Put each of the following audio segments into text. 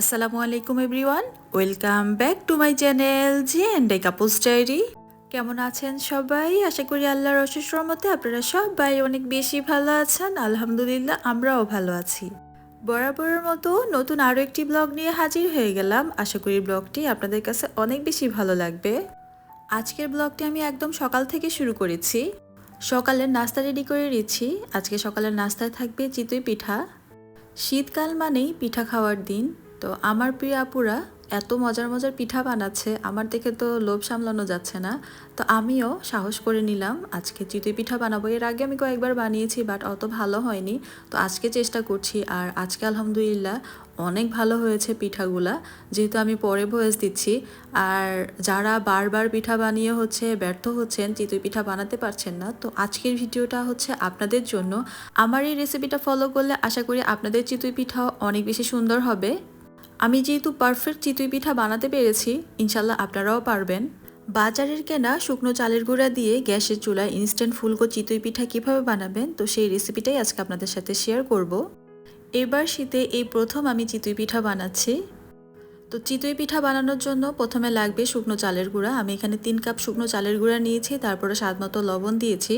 আসসালামু আলাইকুম everyone welcome back to my channel G and I couples diary কেমন আছেন সবাই? আশা করি আল্লাহর অশেষ রহমতে আপনারা সবাই অনেক বেশি ভালো আছেন। আলহামদুলিল্লাহ, আমরাও ভালো আছি। বরাবরের মতো নতুন আরও একটি ব্লগ নিয়ে হাজির হয়ে গেলাম। আশা করি ব্লগটি আপনাদের কাছে অনেক বেশি ভালো লাগবে। আজকের ব্লগটি আমি একদম সকাল থেকে শুরু করেছি। সকালের নাস্তা রেডি করে দিচ্ছি আজকে সকালের নাস্তায় থাকবে চিতই পিঠা। শীতকাল মানেই পিঠা খাওয়ার দিন। তো আমার প্রিয় আপুরা, এত মজার মজার পিঠা বানাচ্ছে, আমার দেখে তো লোভ সামলানো যাচ্ছে না। তো আমিও সাহস করে নিলাম, আজকে চিতই পিঠা বানাবো। এর আগে আমি কয়েকবার বানিয়েছি, বাট অত ভালো হয়নি। তো আজকে চেষ্টা করছি, আর আজকে আলহামদুলিল্লাহ অনেক ভালো হয়েছে পিঠাগুলা, যেহেতু আমি পরে ভয়েস দিচ্ছি। আর যারা বারবার পিঠা বানিয়ে হচ্ছে, ব্যর্থ হচ্ছেন চিতই পিঠা বানাতে পারছেন না, তো আজকের ভিডিওটা হচ্ছে আপনাদের জন্য। আমার এই রেসিপিটা ফলো করলে আশা করি আপনাদের চিতই পিঠাও অনেক বেশি সুন্দর হবে। আমি যেহেতু পারফেক্ট চিতই পিঠা বানাতে পেরেছি, ইনশাল্লাহ আপনারাও পারবেন। বাজারের কেনা শুকনো চালের গুঁড়া দিয়ে গ্যাসের চুলায় ইনস্ট্যান্ট ফুলকো চিতই পিঠা কীভাবে বানাবেন, তো সেই রেসিপিটাই আজকে আপনাদের সাথে শেয়ার করব। এবার শীতে এই প্রথম আমি চিতই পিঠা বানাচ্ছি। তো চিতই পিঠা বানানোর জন্য প্রথমে লাগবে শুকনো চালের গুঁড়া। আমি এখানে তিন কাপ শুকনো চালের গুঁড়া নিয়েছি, তারপরে স্বাদ মতো লবণ দিয়েছি।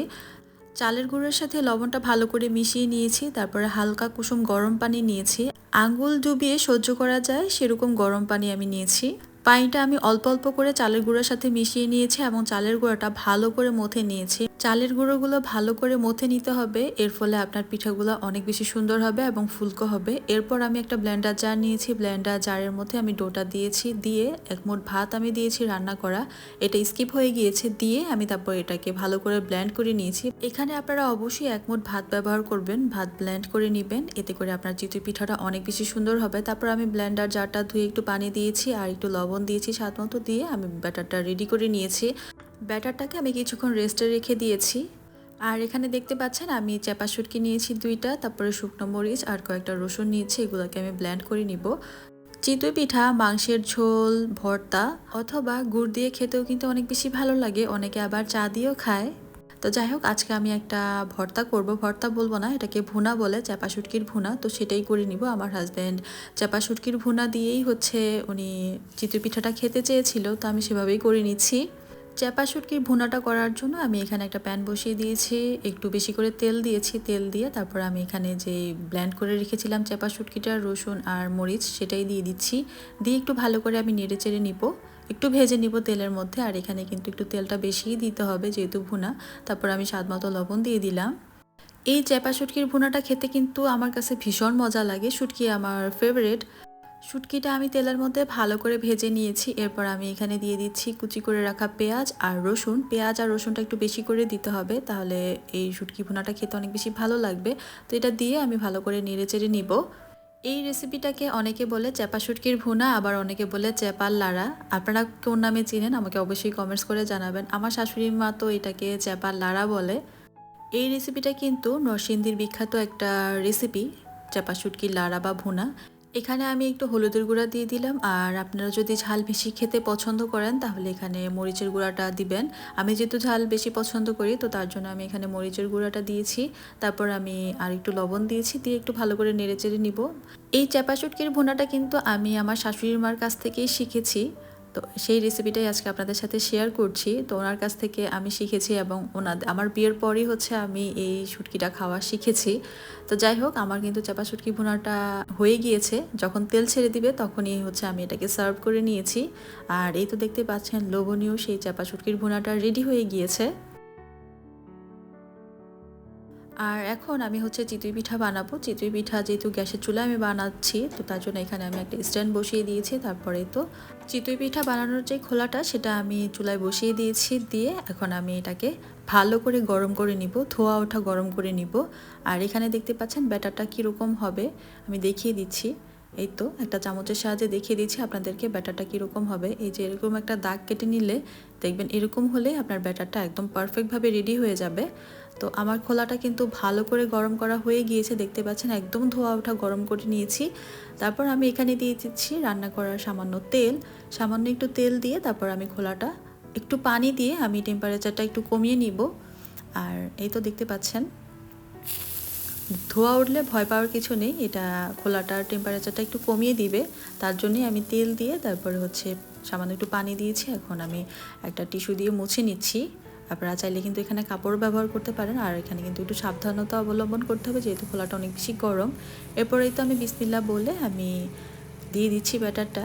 চালের গুঁড়োর সাথে লবণটা ভালো করে মিশিয়ে নিয়েছি, তারপরে হালকা কুসুম গরম পানি নিয়েছি। আঙ্গুল ডুবিয়ে সহ্য করা যায়, সেরকম গরম পানি আমি নিয়েছি। পানিটা আমি অল্প অল্প করে চালের গুঁড়ার সাথে মিশিয়ে নিয়েছি এবং চালের গুঁড়াটা ভালো করে মথে নিয়েছি। চালের গুঁড়োগুলো ভালো করে মথে নিতে হবে। এর ফলে আপনার পিঠাগুলো অনেক বেশি সুন্দর হবে এবং ফুলকো হবে। এরপর আমি একটা ব্লেন্ডার জার নিয়েছি। ব্লেন্ডার জারের মধ্যে আমি ডোটা দিয়েছি। দিয়ে এক মুঠ ভাত আমি দিয়েছি রান্না করা। এটা স্কিপ হয়ে গিয়েছে। দিয়ে আমি তারপর এটাকে ভালো করে ব্লেন্ড করে নিয়েছি। এখানে আপনারা অবশ্যই এক মুঠ ভাত ব্যবহার করবেন। ভাত ব্লেন্ড করে নেবেন। এতে করে আপনার চিতই পিঠাটা অনেক বেশি সুন্দর হবে। তারপর আমি ব্লেন্ডার জারটা ধুয়ে একটু পানি দিয়েছি আর একটু লবণ দিয়েছি স্বাদ মতো। দিয়ে আমি ব্যাটারটা রেডি করে নিয়েছি। ব্যাটারটাকে আমি কিছুক্ষণ রেস্টে রেখে দিয়েছি। আর এখানে দেখতে পাচ্ছেন, আমি চাপা শুটকি নিয়েছি দুইটা, তারপরে শুকনো মরিচ আর কয়েকটা রসুন নিয়েছি, এগুলোকে আমি ব্ল্যান্ড করে নিব। চিতই পিঠা, মাংসের ঝোল, ভর্তা, অথবা গুড় দিয়ে খেতেও কিন্তু অনেক বেশি ভালো লাগে, অনেকে আবার চা দিয়েও খায়। তো যাই হোক, আজকে আমি একটা ভর্তা করব। ভর্তা বলব না, এটাকে ভুনা বলে চাপা শুটকির ভুনা, তো সেটাই করে নিব আমার হাজব্যান্ড চাপা শুটকির ভুনা দিয়েই হচ্ছে উনি চিতই পিঠাটা খেতে চেয়েছিল, তো আমি সেভাবেই করে নিচ্ছি। চ্যাপা শুটকির ভুনাটা করার জন্য আমি এখানে একটা প্যান বসিয়ে দিয়েছি, একটু বেশি করে তেল দিয়েছি, তেল দিয়ে তারপর আমি এখানে যে ব্ল্যান্ড করে রেখেছিলাম চ্যাপা শুটকিটা, রসুন আর মরিচ সেটাই দিয়ে দিচ্ছি। দিয়ে একটু ভালো করে আমি নেড়ে চেড়ে নিব, একটু ভেজে নিব তেলের মধ্যে আর এখানে কিন্তু একটু তেলটা বেশিই দিতে হবে যেহেতু ভুনা। তারপর আমি স্বাদ মতো লবণ দিয়ে দিলাম। এই চ্যাপা শুটকির ভুনাটা খেতে কিন্তু আমার কাছে ভীষণ মজা লাগে, শুটকি আমার ফেভারেট শুটকিটা আমি তেলের মধ্যে ভালো করে ভেজে নিয়েছি। এরপর আমি এখানে দিয়ে দিচ্ছি কুচি করে রাখা পেঁয়াজ আর রসুন। পেঁয়াজ আর রসুনটা একটু বেশি করে দিতে হবে, তাহলে এই শুটকি ভুনাটা খেতে অনেক বেশি ভালো লাগবে। তো এটা দিয়ে আমি ভালো করে নেড়ে চেড়ে নিব। এই রেসিপিটাকে অনেকে বলে চেপা শুটকির ভুনা, আবার অনেকে বলে চেপার লাড়া। আপনারা কোন নামে চিনেন, আমাকে অবশ্যই কমেন্টস করে জানাবেন। আমার শাশুড়ি মা তো এটাকে চেপার লাড়া বলে। এই রেসিপিটা কিন্তু নরসিংদীর বিখ্যাত একটা রেসিপি চাপা শুটকির লাড়া বা ভুনা। এখানে আমি একটু হলুদের গুঁড়া দিয়ে দিলাম, আর আপনারা যদি ঝাল বেশি খেতে পছন্দ করেন তাহলে এখানে মরিচের গুঁড়াটা দিবেন। আমি যেহেতু ঝাল বেশি পছন্দ করি, তো তার জন্য আমি এখানে মরিচের গুঁড়াটা দিয়েছি। তারপর আমি আর একটু লবণ দিয়েছি, দিয়ে একটু ভালো করে নেড়ে চেড়ে নিব। এই চাপা ভোনাটা কিন্তু আমি আমার শাশুড়ির মার কাছ থেকেই শিখেছি। তো সেই রেসিপিটাই আজকে আপনাদের সাথে শেয়ার করছি। তো ওনার কাছ থেকে আমি শিখেছি এবং ওনাদের আমার বিয়ের পরই হচ্ছে আমি এই শুটকিটা খাওয়া শিখেছি। তো যাই হোক, আমার কিন্তু চাপা শুটকি ভুনাটা হয়ে গিয়েছে। যখন তেল ছেড়ে দিবে তখনই হচ্ছে আমি এটাকে সার্ভ করে নিয়েছি। আর এই তো দেখতে পাচ্ছেন, লোভনীয় সেই চাপা শুটকির ভুনাটা রেডি হয়ে গিয়েছে। আর এখন আমি হচ্ছে চিতই পিঠা বানাবো। চিতই পিঠা যেহেতু গ্যাসের চুলায় আমি বানাচ্ছি, তো তার জন্য এখানে আমি একটা স্ট্যান্ড বসিয়ে দিয়েছি। তারপরে তো চিতই পিঠা বানানোর যে খোলাটা, সেটা আমি চুলায় বসিয়ে দিয়েছি। দিয়ে এখন আমি এটাকে ভালো করে গরম করে নিব, ধোয়া ওঠা গরম করে নিব। আর এখানে দেখতে পাচ্ছেন ব্যাটারটা কীরকম হবে, আমি দেখিয়ে দিচ্ছি। এই তো, একটা চামচের সাহায্যে দেখিয়ে দিচ্ছি আপনাদেরকে ব্যাটারটা কীরকম হবে। এই যে এরকম একটা দাগ কেটে নিলে, দেখবেন এরকম হলে আপনার ব্যাটারটা একদম পারফেক্টভাবে রেডি হয়ে যাবে। তো আমার খোলাটা কিন্তু ভালো করে গরম করা হয়ে গিয়েছে, দেখতে পাচ্ছেন? একদম ধোয়া ওঠা গরম করে নিয়েছি। তারপর আমি এখানে দিয়ে দিচ্ছি রান্না করার সামান্য তেল। সামান্য একটু তেল দিয়ে তারপর আমি খোলাটা, একটু পানি দিয়ে আমি টেম্পারেচারটা একটু কমিয়ে নিব। আর এই তো দেখতে পাচ্ছেন, ধোয়া উঠলে ভয় পাওয়ার কিছু নেই, এটা খোলাটার টেম্পারেচারটা একটু কমিয়ে দিবে। তার জন্যই আমি তেল দিয়ে তারপরে হচ্ছে সামান্য একটু পানি দিয়েছি, এখন আমি একটা টিস্যু দিয়ে মুছে নিচ্ছি। আপনারা চাইলে কিন্তু এখানে কাপড় ব্যবহার করতে পারেন, আর এখানে কিন্তু একটু সাবধানতা অবলম্বন করতে হবে যেহেতু খোলাটা অনেক বেশি গরম। এরপরেই তো আমি বিসমিল্লা বলে আমি দিয়ে দিচ্ছি ব্যাটারটা।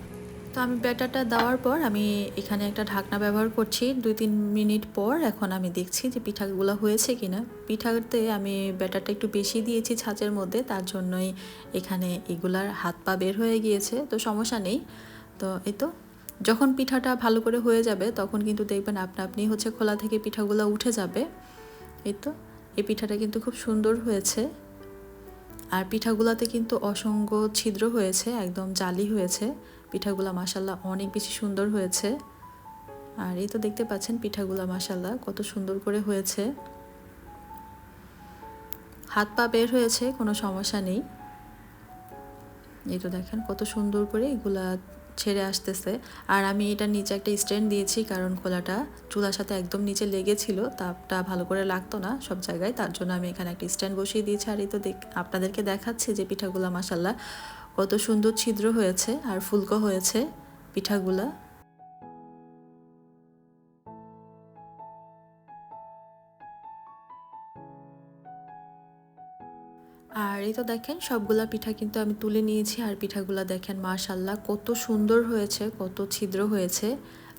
তো আমি ব্যাটারটা দেওয়ার পর আমি এখানে একটা ঢাকনা ব্যবহার করছি। দুই তিন মিনিট পর এখন আমি দেখছি যে পিঠাগুলো হয়েছে কি না পিঠাতে আমি ব্যাটারটা একটু বেশি দিয়েছি ছাঁচের মধ্যে, তার জন্যই এখানে এগুলার হাত পা বের হয়ে গিয়েছে। তো সমস্যা নেই। তো এই তো। যখন পিঠাটা ভালো করে হয়ে যাবে, তখন কিন্তু দেখবেন আপনা আপনি হচ্ছে খোলা থেকে পিঠাগুলো উঠে যাবে। এই তো। এই পিঠাটা কিন্তু খুব সুন্দর হয়েছে। আর পিঠাগুলাতে কিন্তু অসংখ্য ছিদ্র হয়েছে, একদম জালি হয়েছে। পিঠাগুলা মাসাল্লাহ অনেক বেশি সুন্দর হয়েছে। আর এই তো দেখতে পাচ্ছেন পিঠাগুলা মাসাল্লাহ কত সুন্দর করে হয়েছে। হাত পা বের হয়েছে, কোনো সমস্যা নেই। এই তো দেখেন কত সুন্দর করে এগুলা ছেড়ে আসতেছে। আর আমি এটা নিচে একটা স্ট্যান্ড দিয়েছি, কারণ খোলাটা চুলার সাথে একদম নিচে লেগেছিল, তাপটা ভালো করে লাগতো না সব জায়গায়, তার জন্য আমি এখানে একটা স্ট্যান্ড বসিয়ে দিয়েছি। আর এই তো দেখ আপনাদেরকে দেখাচ্ছি যে পিঠাগুলা মাসাল্লাহ কত সুন্দর ছিদ্র হয়েছে আর ফুলকো হয়েছে পিঠাগুলা। আর এই তো দেখেন, সবগুলা পিঠা কিন্তু আমি তুলে নিয়েছি আর পিঠাগুলা দেখেন মাশাল্লাহ কত সুন্দর হয়েছে, কত ছিদ্র হয়েছে।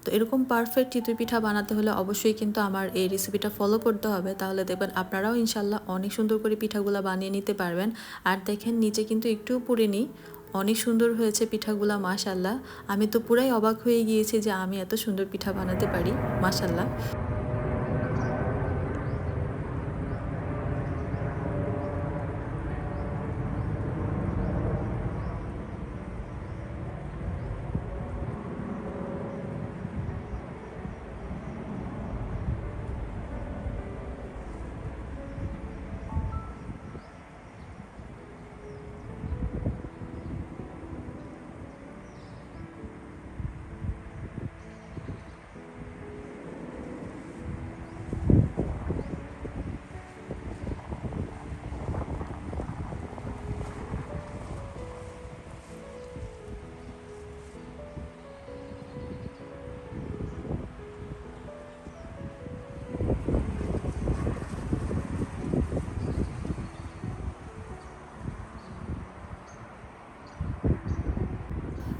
তো এরকম পারফেক্ট চিতই পিঠা বানাতে হলে অবশ্যই কিন্তু আমার এই রেসিপিটা ফলো করতে হবে। তাহলে দেখবেন আপনারাও ইনশাল্লাহ অনেক সুন্দর করে পিঠাগুলো বানিয়ে নিতে পারবেন। আর দেখেন নিচে কিন্তু একটু একটুও পুড়েনি অনেক সুন্দর হয়েছে পিঠাগুলা মাশাল্লাহ আমি তো পুরাই অবাক হয়ে গিয়েছি যে আমি এত সুন্দর পিঠা বানাতে পারি মাশাল্লাহ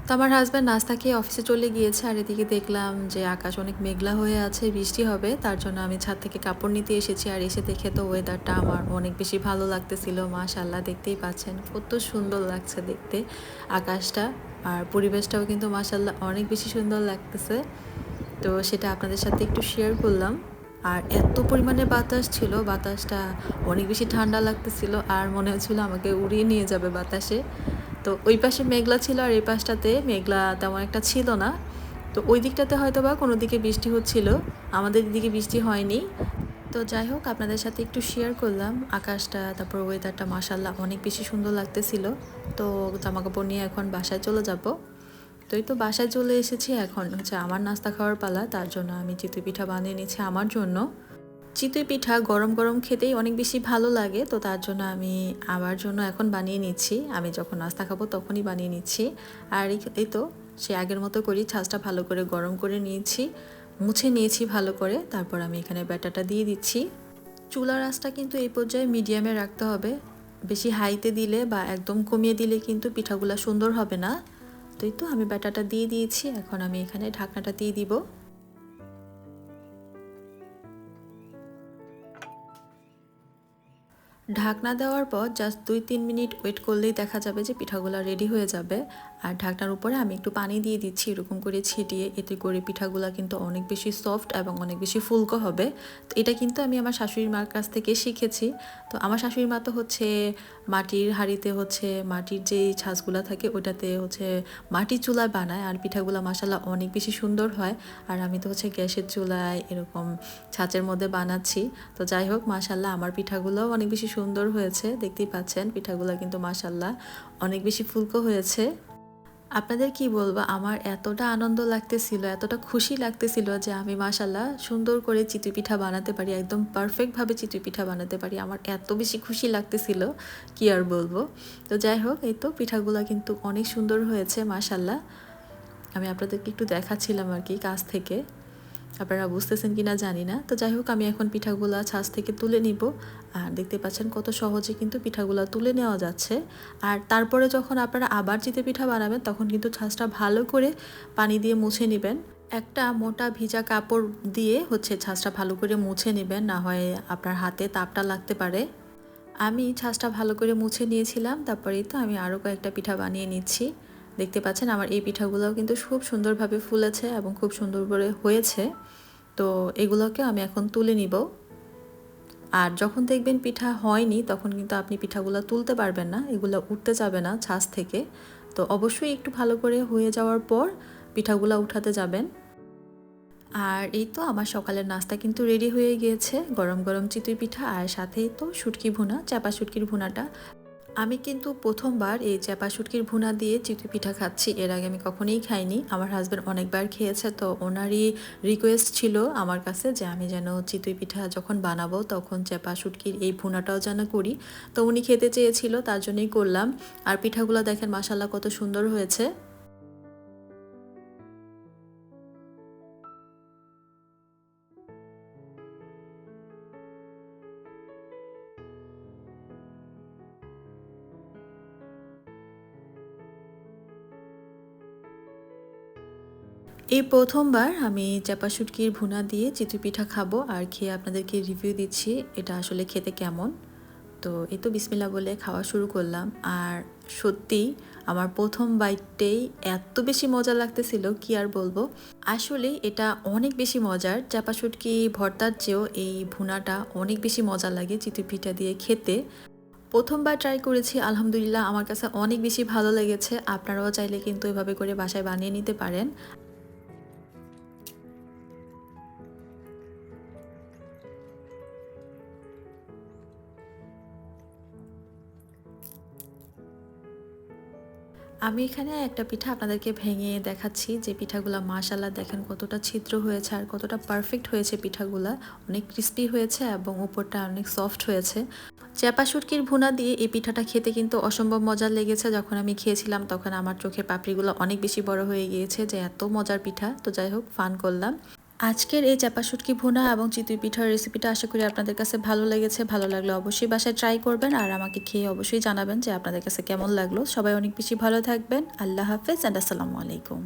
তো আমার হাজব্যান্ড নাস্তা খেয়ে অফিসে চলে গিয়েছে আর এদিকে দেখলাম যে আকাশ অনেক মেঘলা হয়ে আছে, বৃষ্টি হবে। তার জন্য আমি ছাদ থেকে কাপড় নিতে এসেছি আর এসে দেখে তো ওয়েদারটা আমার অনেক বেশি ভালো লাগতেছিল। মাশাল্লাহ দেখতেই পাচ্ছেন। কত সুন্দর লাগছে দেখতে। আকাশটা আর পরিবেশটাও কিন্তু মাশাল্লাহ অনেক বেশি সুন্দর লাগতেছে। তো সেটা আপনাদের সাথে একটু শেয়ার করলাম। আর এত পরিমাণে বাতাস ছিল, বাতাসটা অনেক বেশি ঠান্ডা লাগতেছিল আর মনে হচ্ছিল আমাকে উড়িয়ে নিয়ে যাবে বাতাসে। তো ওই পাশে মেঘলা ছিল আর এই পাশটাতে মেঘলা তেমন একটা ছিল না। তো ওই দিকটাতে হয়তো বা কোনো দিকে বৃষ্টি হচ্ছিল, আমাদের দিকে বৃষ্টি হয়নি। তো যাই হোক, আপনাদের সাথে একটু শেয়ার করলাম। আকাশটা, তারপর ওয়েদারটা মাসাল্লাহ অনেক বেশি সুন্দর লাগতেছিল। তো জামা কাপড় নিয়ে এখন বাসায় চলে যাব। তো এই তো বাসায় চলে এসেছি এখন। হচ্ছে আমার নাস্তা খাওয়ার পালা, তার জন্য আমি চিতই পিঠা বানিয়ে নিচ্ছি আমার জন্য। চিতই পিঠা গরম গরম খেতেই অনেক বেশি ভালো লাগে, তো তার জন্য আমি আমার জন্য এখন বানিয়ে নিচ্ছি। আমি যখন নাস্তা খাব তখনই বানিয়ে নিচ্ছি। আর এই তো, সে আগের মতো করি ছাঁচটা ভালো করে গরম করে নিয়েছি, মুছে নিয়েছি ভালো করে। তারপর আমি এখানে ব্যাটাটা দিয়ে দিচ্ছি। চুলার আঁচটা কিন্তু এই পর্যায়ে মিডিয়ামে রাখতে হবে। বেশি হাইতে দিলে বা একদম কমিয়ে দিলে কিন্তু পিঠাগুলো সুন্দর হবে না। তো এই তো, আমি ব্যাটাটা দিয়ে দিয়েছি। এখন আমি এখানে ঢাকনাটা দিয়ে দিব। ঢাকনা দেওয়ার পর জাস্ট দুই তিন মিনিট ওয়েট করলেই দেখা যাবে যে পিঠাগুলো রেডি হয়ে যাবে। আর ঢাকনার উপরে আমি একটু পানি দিয়ে দিচ্ছি, এরকম করে ছিটিয়ে। এতে করে পিঠাগুলো কিন্তু অনেক বেশি সফট এবং অনেক বেশি ফুলকো হবে। তো এটা কিন্তু আমি আমার শাশুড়ি মার কাছ থেকে শিখেছি। তো আমার শাশুড়ি মা তো হচ্ছে মাটির হাঁড়িতে হচ্ছে মাটির যেই ছাঁচগুলো থাকে, ওটাতে হচ্ছে মাটির চুলায় বানায়। আর পিঠাগুলো মাসাল্লাহ অনেক বেশি সুন্দর হয়। আর আমি তো হচ্ছে গ্যাসের চুলায় এরকম ছাঁচের মধ্যে বানাচ্ছি। তো যাই হোক মাসাল্লাহ আমার পিঠাগুলোও অনেক বেশি সুন্দর হয়েছে। দেখতেই পাচ্ছেন, পিঠাগুলো কিন্তু মাসাল্লাহ অনেক বেশি ফুলকো হয়েছে। আপনাদের কি বলব, আমার এতটা আনন্দ লাগতেছিল, এতটা খুশি লাগতেছিল যে আমি মাসাল্লাহ সুন্দর করে চিতই পিঠা বানাতে পারি, একদম পারফেক্টভাবে চিতই পিঠা বানাতে পারি। আমার এত বেশি খুশি লাগতেছিল, কি আর বলব। তো যাই হোক, এই তো পিঠাগুলো কিন্তু অনেক সুন্দর হয়েছে মাশাল্লাহ আমি আপনাদেরকে একটু দেখাচ্ছিলাম আর কি কাছ থেকে। আপনারা বুঝতেছেন কি না জানি না। তো যাই হোক, আমি এখন পিঠাগুলা ছাঁচ থেকে তুলে নিব। আর দেখতে পাচ্ছেন কত সহজে কিন্তু পিঠাগুলা তুলে নেওয়া যাচ্ছে। আর তারপরে যখন আপনারা আবার চিতে পিঠা বানাবেন, তখন কিন্তু ছাঁচটা ভালো করে পানি দিয়ে মুছে নেবেন। একটা মোটা ভিজা কাপড় দিয়ে হচ্ছে ছাঁচটা ভালো করে মুছে নেবেন, না হয় আপনার হাতে তাপটা লাগতে পারে। আমি ছাঁচটা ভালো করে মুছে নিয়েছিলাম, তারপরেই তো আমি আরও কয়েকটা পিঠা বানিয়ে নিচ্ছি। দেখতে পাচ্ছেন আমার এই পিঠাগুলোও কিন্তু খুব সুন্দরভাবে ফুলেছে এবং খুব সুন্দর করে হয়েছে। তো এগুলোকে আমি এখন তুলে নিব। আর যখন দেখবেন পিঠা হয়নি, তখন কিন্তু আপনি পিঠাগুলো তুলতে পারবেন না, এগুলো উঠতে যাবে না ছাঁচ থেকে। তো অবশ্যই একটু ভালো করে হয়ে যাওয়ার পর পিঠাগুলো উঠাতে যাবেন। আর এই তো আমার সকালের নাস্তা কিন্তু রেডি হয়ে গিয়েছে, গরম গরম চিতই পিঠা আর সাথেই তো শুটকি ভুনা চাপা শুটকির ভুনাটা। আমি কিন্তু প্রথমবার এই চ্যাপা শুটকির ভুনা দিয়ে চিতুই পিঠা খাচ্ছি। এর আগে আমি কখনোই খাইনি। আমার হাজব্যান্ড অনেকবার খেয়েছে, তো ওনারই রিকোয়েস্ট ছিল আমার কাছে যে আমি যেন চিতুই পিঠা যখন বানাবো তখন চ্যাপা শুটকির এই ভুনাটাও যেন করি। তো উনি খেতে চেয়েছিল, তার জন্যই করলাম। আর পিঠাগুলো দেখেন মাসাল্লাহ কত সুন্দর হয়েছে। এই প্রথমবার আমি চাপা শুটকির ভুনা দিয়ে চিতই পিঠা খাব আর খেয়ে আপনাদেরকে রিভিউ দিচ্ছি এটা আসলে খেতে কেমন। তো এই তো বিসমিল্লা বলে খাওয়া শুরু করলাম। আর সত্যি আমার প্রথম বাইটটাই এত বেশি মজা লাগতেছিল, কি আর বলব? আসলে এটা অনেক বেশি মজার। চাপা শুটকি ভর্তার চেয়েও এই ভুনাটা অনেক বেশি মজা লাগে চিতই পিঠা দিয়ে খেতে। প্রথমবার ট্রাই করেছি, আলহামদুলিল্লাহ আমার কাছে অনেক বেশি ভালো লেগেছে। আপনারাও চাইলে কিন্তু এভাবে করে বাসায় বানিয়ে নিতে পারেন। আমি এখানে একটা পিঠা আপনাদেরকে ভেঙে দেখাচ্ছি। যে পিঠাগুলো মাশাল্লাহ দেখেন কতটা ছিদ্র হয়েছে আর কতটা পারফেক্ট হয়েছে পিঠাগুলা। অনেক ক্রিস্পি হয়েছে এবং উপরটা অনেক সফট হয়েছে। চ্যাপা সুটকির ভুনা দিয়ে এই পিঠাটা খেতে কিন্তু অসম্ভব মজার লেগেছে। যখন আমি খেয়েছিলাম তখন আমার চোখের পাপড়িগুলো অনেক বেশি বড় হয়ে গিয়েছে যে এত মজার পিঠা। তো যাই হোক ফান করলাম। আজকের এই চাপা ভুনা এবং চিতুই পিঠার রেসিপিটা আশা করি আপনাদের কাছে ভালো লেগেছে। ভালো লাগলে অবশ্যই বাসায় ট্রাই করবেন আর আমাকে খেয়ে অবশ্যই জানাবেন যে আপনাদের কাছে কেমন লাগল। সবাই অনেক বেশি ভালো থাকবেন। আল্লাহ হাফেজ অ্যান্ড আসসালামু আলাইকুম।